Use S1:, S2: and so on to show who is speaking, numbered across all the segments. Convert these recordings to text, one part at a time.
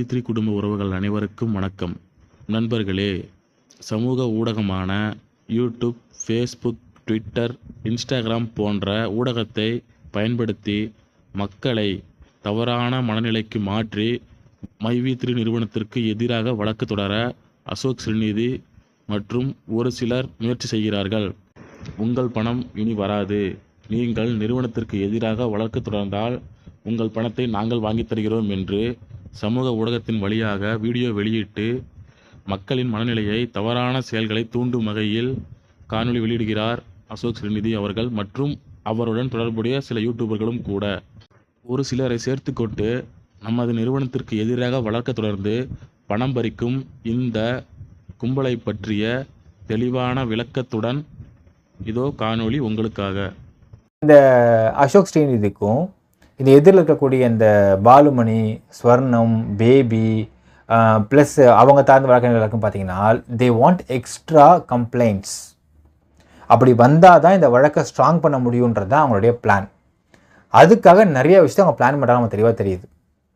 S1: மைவி குடும்ப உறவுகள் அனைவருக்கும் வணக்கம். நண்பர்களே சமூக ஊடகமான யூடியூப் ஃபேஸ்புக் ட்விட்டர் இன்ஸ்டாகிராம் போன்ற ஊடகத்தை பயன்படுத்தி மக்களை தவறான மனநிலைக்கு மாற்றி மைவி த்ரீ நிறுவனத்திற்கு எதிராக வழக்கு தொடர அசோக் ஸ்ரீநிதி மற்றும் ஒரு சிலர் முயற்சி செய்கிறார்கள். உங்கள் பணம் இனி வராது. நீங்கள் நிறுவனத்திற்கு எதிராக வழக்கு தொடர்ந்தால் உங்கள் பணத்தை நாங்கள் வாங்கித் தருகிறோம் என்று சமூக ஊடகத்தின் வழியாக வீடியோ வெளியிட்டு மக்களின் மனநிலையை தவறான செயல்களை தூண்டும் வகையில் காணொளி வெளியிடுகிறார் அசோக் ஸ்ரீநிதி அவர்கள் மற்றும் அவருடன் தொடர்புடைய சில யூடியூபர்களும் கூட. ஒரு சிலரை சேர்த்துக்கொண்டு நமது நிறுவனத்திற்கு எதிராக வளர்க்க தொடர்ந்து பணம் பறிக்கும் இந்த கும்பலை பற்றிய தெளிவான விளக்கத்துடன் இதோ காணொளி உங்களுக்காக.
S2: இந்த அசோக் ஸ்ரீநிதிக்கும் இந்த எதிரில் இருக்கக்கூடிய இந்த பாலுமணி ஸ்வர்ணம் பேபி ப்ளஸ் அவங்க சார்ந்த வழக்கறிஞர்களுக்கும் பார்த்தீங்கன்னா தே வாண்ட் எக்ஸ்ட்ரா கம்ப்ளைண்ட்ஸ் அப்படி வந்தால் தான் இந்த வழக்கை ஸ்ட்ராங் பண்ண முடியுன்றது தான் அவங்களுடைய பிளான் அதுக்காக நிறைய விஷயத்தை அவங்க பிளான் பண்ணுறாங்க நம்ம தெளிவாக தெரியுது.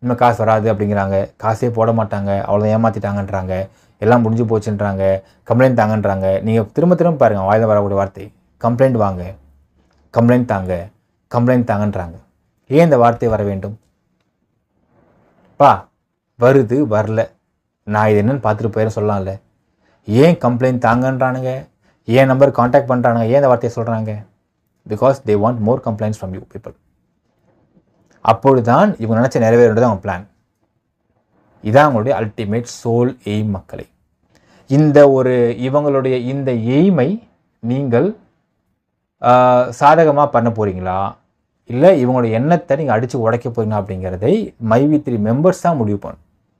S2: இன்னும் காசு வராது அப்படிங்கிறாங்க காசே போட மாட்டாங்க அவ்வளோ ஏமாற்றிட்டாங்கன்றாங்க எல்லாம் முடிஞ்சு போச்சுன்றாங்க கம்ப்ளைண்ட் தாங்கன்றாங்க. நீங்கள் திரும்ப திரும்ப பாருங்கள் வாயில் வரக்கூடிய வார்த்தை கம்ப்ளைண்ட் வாங்க கம்ப்ளைண்ட் தாங்க கம்ப்ளைண்ட் தாங்கன்றாங்க. ஏன் இந்த வார்த்தை வர வேண்டும்? பா வருது வரல. நான் இது என்னன்னு பார்த்துட்டு போயிட சொல்லலாம்ல ஏன் கம்ப்ளைண்ட் தாங்கன்றானுங்க? ஏன் நம்பர் காண்டாக்ட் பண்ணுறானுங்க ஏன் இந்த வார்த்தையை சொல்கிறாங்க because they want more complaints from you people அப்பொழுதுதான் இவங்க நினச்ச நிறைவேறது அவங்க பிளான் இதான் அவங்களுடைய அல்டிமேட் சோல் எய்ம் மக்களை. இந்த ஒரு இவங்களுடைய இந்த எய்மை நீங்கள் சாதகமாக பண்ண போகிறீங்களா இல்லை இவங்களோட எண்ணத்தை நீங்கள் அடித்து உடைக்க போறீங்களா அப்படிங்கிறதை மைவி த்ரீ மெம்பர்ஸ் தான் முடிவு பண்ணும்